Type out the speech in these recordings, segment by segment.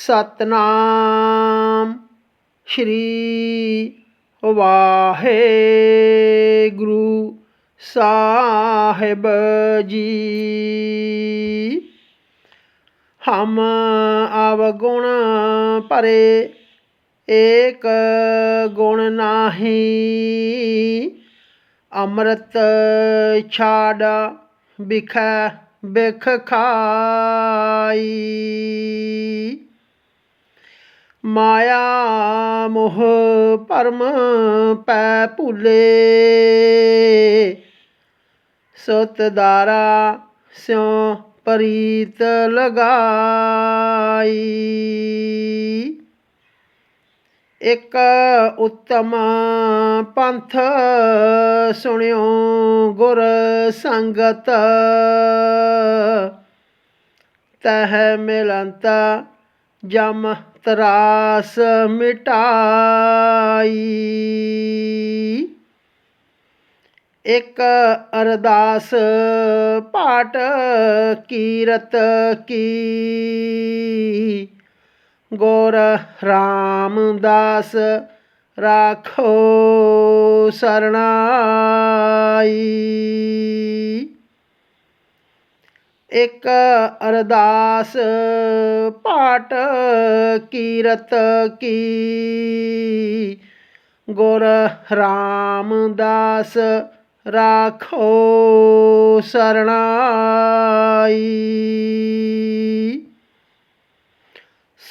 ਸਤਨਾਮ ਸ਼੍ਰੀ ਵਾਹਿਗੁਰੂ ਸਾਹਿਬ ਜੀ। ਹਮ ਅਵਗੁਣ ਭਰੇ, ਏਕ ਗੁਣ ਨਾਹੀ, ਅੰਮ੍ਰਿਤ ਛਾੜ ਬਿਖੈ ਬਿਖ ਖਾਈ। ਮਾਇਆ ਮੋਹ ਪਰਮ ਪੈ ਭੁਲੇ। ਸਤ ਦਾਰਾ ਸਿਉ ਪ੍ਰੀਤ ਲਗਾਈ। ਇੱਕ ਉੱਤਮ ਪੰਥ ਸੁਣਿਓ ਗੁਰ ਸੰਗਤ। ਤਹ ਮਿਲੰਤ ਜਮ ਤਰਾਸ ਮਿਟਾਈ। ਇੱਕ ਅਰਦਾਸ ਪਾਟ ਕੀਰਤ ਕੀ। ਗੋਰ ਰਾਮਦਾਸ ਰਾਖੋ ਸਰਣਾਈ। ਇਕ ਅਰਦਾਸ ਪਾਠ ਕੀਰਤ ਕੀ। ਗੁਰ ਰਾਮਦਾਸ ਰਾਖੋ ਸਰਣਾਈ।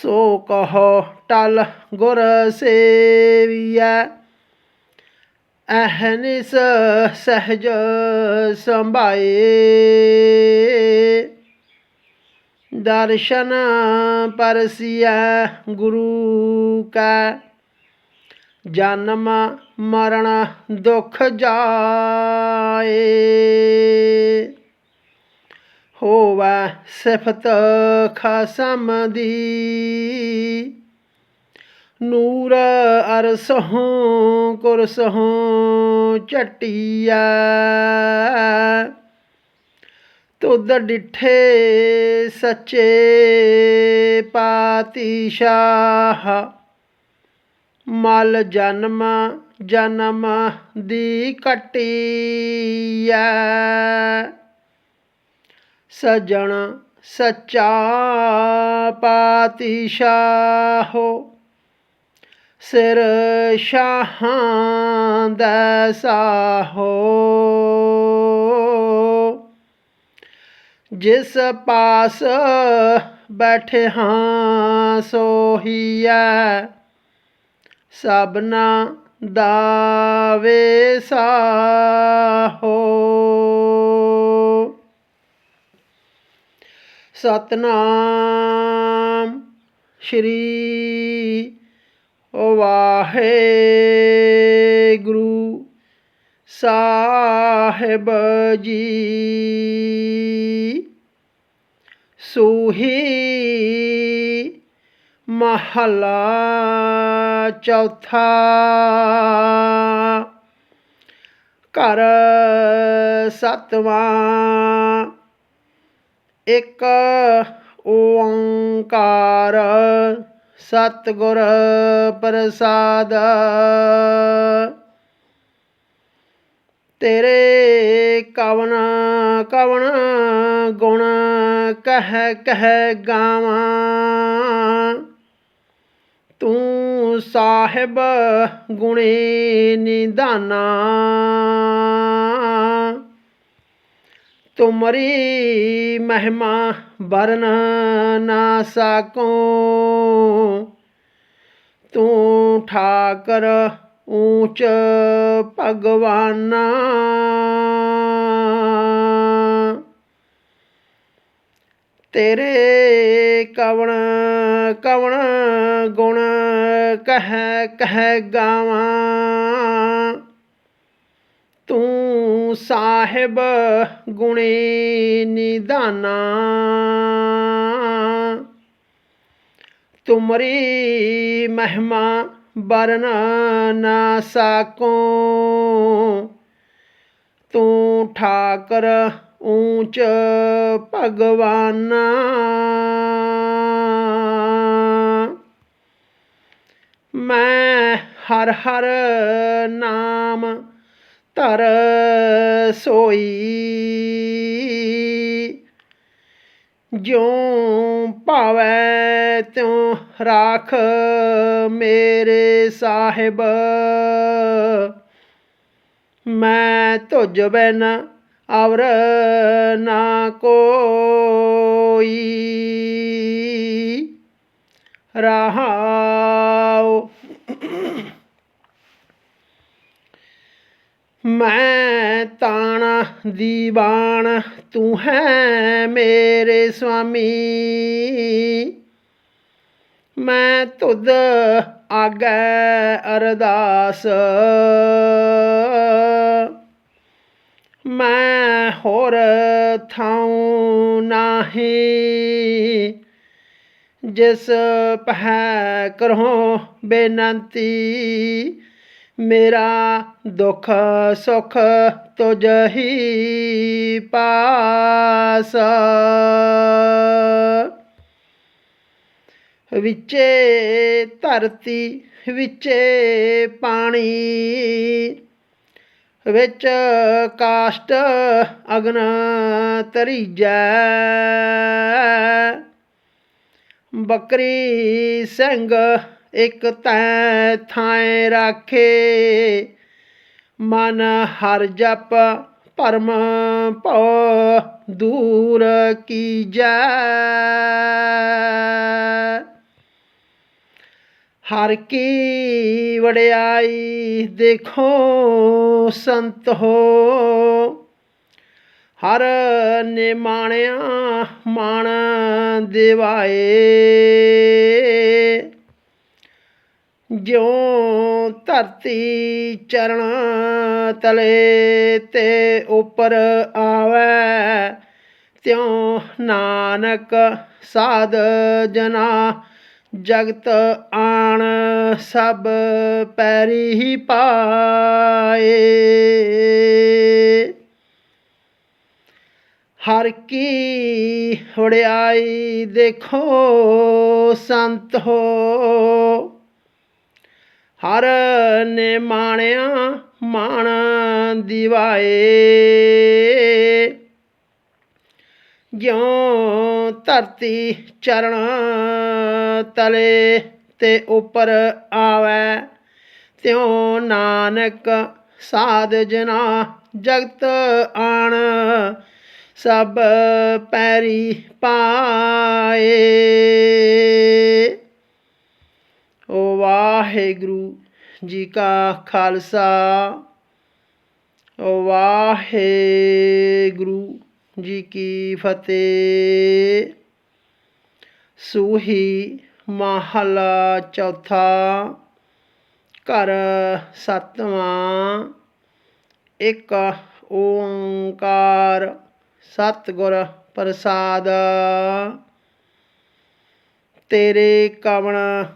ਸੋ ਕਹੋ ਟਲ ਗੁਰ ਸੇਵੀਐ। ਅਹਨਿਸ ਸਹਜ ਸੰਭਾਏ। ਦਰਸ਼ਨ ਪਰਸਿਐ ਗੁਰੂ ਕਾ, ਜਨਮ ਮਰਨ ਦੁਖ ਜਾਏ। ਹੋਵੈ ਸਿਫਤ ਖਸਮ ਦੀ। ਨੂਰ ਅਰਸਹੋਂ ਕੁਰਸਹੋਂ ਚਟਿਆ ਤੁਧ ਡਿਠੇ ਸੱਚੇ ਪਾਤੀਸ਼ਾਹ। ਮਲ ਜਨਮ ਜਨਮ ਦੀ ਕਟਿਆ ਸਜਣ ਸੱਚਾ ਪਾਤੀਸ਼ਾਹੋ। ਸਿਰ ਸ਼ਾਹਾਂ ਦਾ ਸਾਹੋ। ਜਿਸ ਪਾਸ ਬੈਠੇ ਹਾਂ ਸੋਹੀਐ ਸਭਨਾ ਦਾ ਦਾਵੇ ਸਾਹੋ। ਸਤਨਾਮ ਸ਼੍ਰੀ ਵਾਹਿਗੁਰੂ ਸਾਹਿਬ ਜੀ ਸੂਹੀ ਮਹਲਾ ਚੌਥਾ ਘਰ ਸਤਵਾਂ ਇੱਕ ਓੰਕਾਰ ਸਤਿਗੁਰ ਪ੍ਰਸਾਦ। ਤੇਰੇ ਕਵਨ ਕਵਨ ਗੁਣ ਕਹਿ ਕਹਿ ਗਾਵਾਂ। ਤੂੰ ਸਾਹਿਬ ਗੁਣੇ ਨਿਧਾਨਾ ਤੁਮਰੀ ਮਹਿਮਾ ਵਰਨ ਨਾ ਸਕੋ। ਤੂੰ ਠਾਕਰ ਊਚ ਭਗਵਾਨਾ। ਤੇਰੇ ਕਵਣ ਕਵਣ ਗੁਣ ਕਹਿ ਕਹਿ ਗਾਵਾਂ। ਤੂੰ ਸਾਹਿਬ ਗੁਣੇ ਨਿਦਾਨਾ। ਤੁਮਰੀ ਮਹਿਮਾ ਬਰਨ ਨਾ ਸਕੋ। ਤੂੰ ਠਾਕਰ ਊਂਚ ਭਗਵਾਨਾ। ਮੈਂ ਹਰ ਹਰ ਨਾਮ ਧਰ ਸੋਈ। ਜਿਉ ਭਾਵੈ ਤਿਉ ਰਾਖ ਮੇਰੇ ਸਾਹਿਬ। ਮੈਂ ਤੁਝ ਬਿਨ ਅਵਰ ਨਾ ਕੋਈ। ਰਹਾਉ ਮੈਂ ਤਾਣਾ ਦੀਵਾਨ, ਤੂੰ ਹੈ ਮੇਰੇ ਸੁਆਮੀ ਮੈਂ ਤੁਧ ਆਗੈ ਅਰਦਾਸ। ਮੈਂ ਹੋਰ ਥਾਉ ਨਾਹੀ, ਜਿਸ ਪਹਿ ਕਰੋ ਬੇਨੰਤੀ। ਮੇਰਾ ਦੁੱਖ ਸੁਖ ਤੁਝ ਹੀ ਪਾਸ। ਵਿਚੇ ਧਰਤੀ, ਵਿਚੇ ਪਾਣੀ, ਵਿੱਚ ਕਾਸ਼ਟ ਅਗਨ ਤਰੀਜੈ ਬੱਕਰੀ ਸਿੰਘ ਇੱਕ ਤੈ ਥਾਂ ਰਾਖੇ। ਮਨ ਹਰ ਜਪ ਭਰਮ ਭਉ ਦੂਰ ਕੀਜੈ ਹਰ ਕੀ ਵਡਿਆਈ ਦੇਖੋ ਸੰਤ ਹੋ। ਹਰ ਨਿਮਾਣਿਆ ਮਾਣ ਦਿਵਾਏ। ਜਿਉ ਧਰਤੀ ਚਰਨ ਤਲੇ ਤੇ ਉੱਪਰ ਆਵੈ, ਤਿਉ ਨਾਨਕ ਸਾਧ ਜਨਾ ਜਗਤ ਆਣ ਸਭ ਪੈਰੀ ਹੀ ਪਾਏ। ਹਰ ਕੀ ਵਡਿਆਈ ਦੇਖੋ, ਸੰਤ ਹੋ ਹਰ ਨੇ ਮਾਣਿਆ ਮਾਣ ਦਿਵਾਏ। ਜਿਉ ਧਰਤੀ ਚਰਨ ਤਲੇ ਤੇ ਉੱਪਰ ਆਵੇ, ਤਿਉ ਨਾਨਕ ਸਾਧ ਜਨਾ ਜਗਤ ਆਣ, ਸਭ ਪੈਰੀ ਪਾਏ। ਵਾਹਿਗੁਰੂ ਜੀ ਕਾ ਖਾਲਸਾ। ਓ ਵਾਹਿਗੁਰੂ ਜੀ ਕੀ ਫਤਿਹ। ਸੂਹੀ ਮਹਲਾ ਚੌਥਾ, ਘਰ ਸਤਵਾਂ, ਇੱਕ ਓੰਕਾਰ, ਸਤਿਗੁਰ ਪ੍ਰਸਾਦ। ਤੇਰੇ ਕਵਣ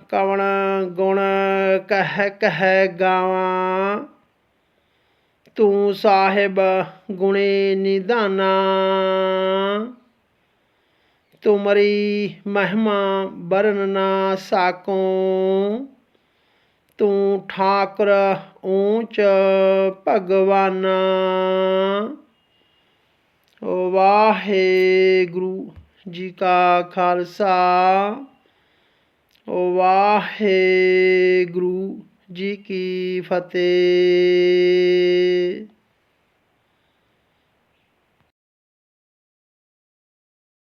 ਕਵਣ ਗੁਣ ਕਹਿ ਕਹਿ ਗਾਵਾਂ। ਤੂੰ ਸਾਹਿਬ ਗੁਣੇ ਨਿਧਾਨਾ। ਤੁਮਰੀ ਮਹਿਮਾ ਬਰਨ ਨਾ ਸਾਕੋ। ਤੂੰ ਠਾਕੁਰ ਊਚ ਭਗਵਾਨਾ। ਓ ਵਾਹਿਗੁਰੂ ਜੀ ਕਾ ਖਾਲਸਾ। ਵਾਹਿਗੁਰੂ ਜੀ ਕੀ ਫਤਿਹ